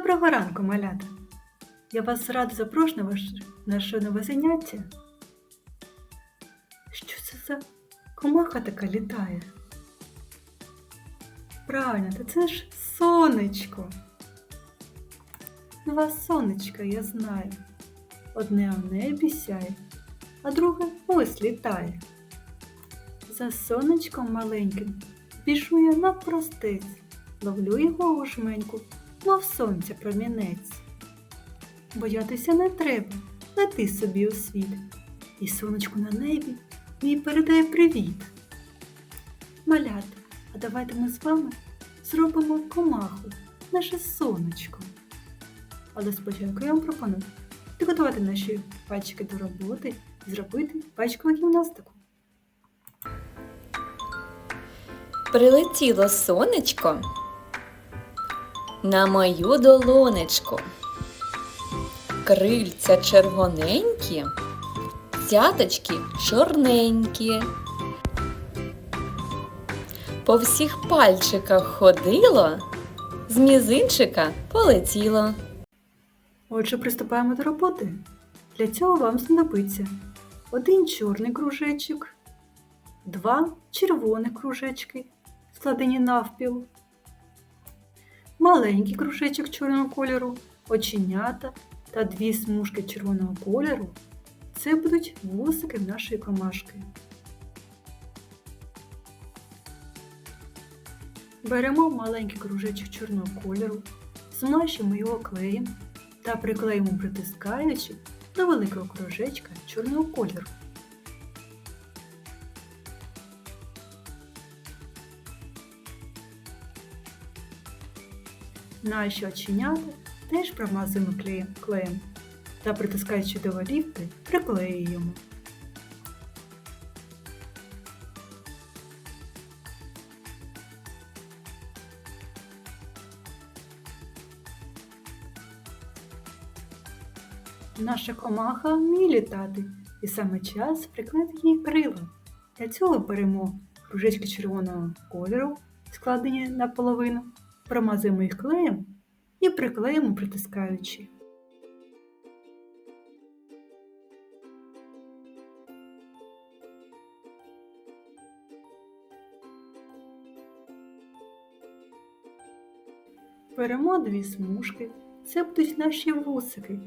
Доброго ранку, малята! Я вас радо запрошую на наше нове заняття. Що це за комаха така літає? Правильно, та це ж сонечко. Два сонечка, я знаю. Одне в небі сяє, а друге ось літає. За сонечком маленьким біжу я навпростець, ловлю його у жменьку, мов сонця промінець. Боятися не треба, лети собі у світ, і сонечку на небі мій передає привіт. Малята, а давайте ми з вами зробимо комаху, наше сонечко. Але спочатку я вам пропоную підготувати наші пальчики до роботи і зробити пальчикову гімнастику. Прилетіло сонечко на мою долонечку. Крильця червоненькі, цяточки чорненькі. По всіх пальчиках ходило, з мізинчика полетіло. Отже, приступаємо до роботи. Для цього вам знадобиться один чорний кружечок, два червоних кружечки, складені навпіл, маленький кружечок чорного кольору, оченята та дві смужки червоного кольору. Це будуть вусики нашої комашки. Беремо маленький кружечок чорного кольору, змащуємо його клеєм та приклеїмо притискаючи до великого кружечка чорного кольору. Наші оченята теж промазуємо клеєм, та притискаючи до голівки, приклеюємо. Наша комаха вміє літати, і саме час приклеїти їй крила. Для цього беремо кружечки червоного кольору, складені наполовину, промазуємо їх клеєм і приклеїмо притискаючи. Беремо дві смужки, це наші вусики.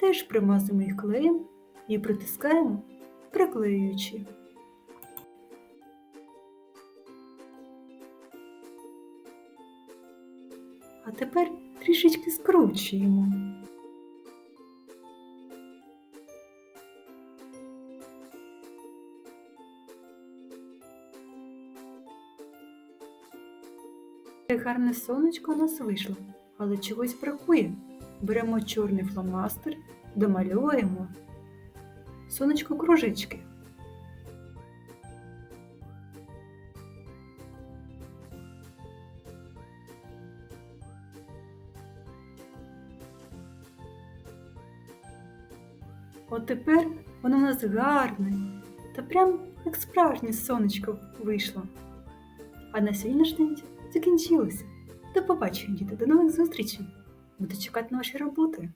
Теж примазуємо їх клеєм і притискаємо, приклеюючи. А тепер трішечки скручуємо. Гарне сонечко у нас вийшло, але чогось бракує. Беремо чорний фломастер, домальовуємо сонечко кружечки. От тепер воно в нас гарне та прям як справжнє сонечко вийшло. А на сьогоднішній день закінчилося. До побачення, діти, до нових зустрічей! Буду чекати на ваші роботи.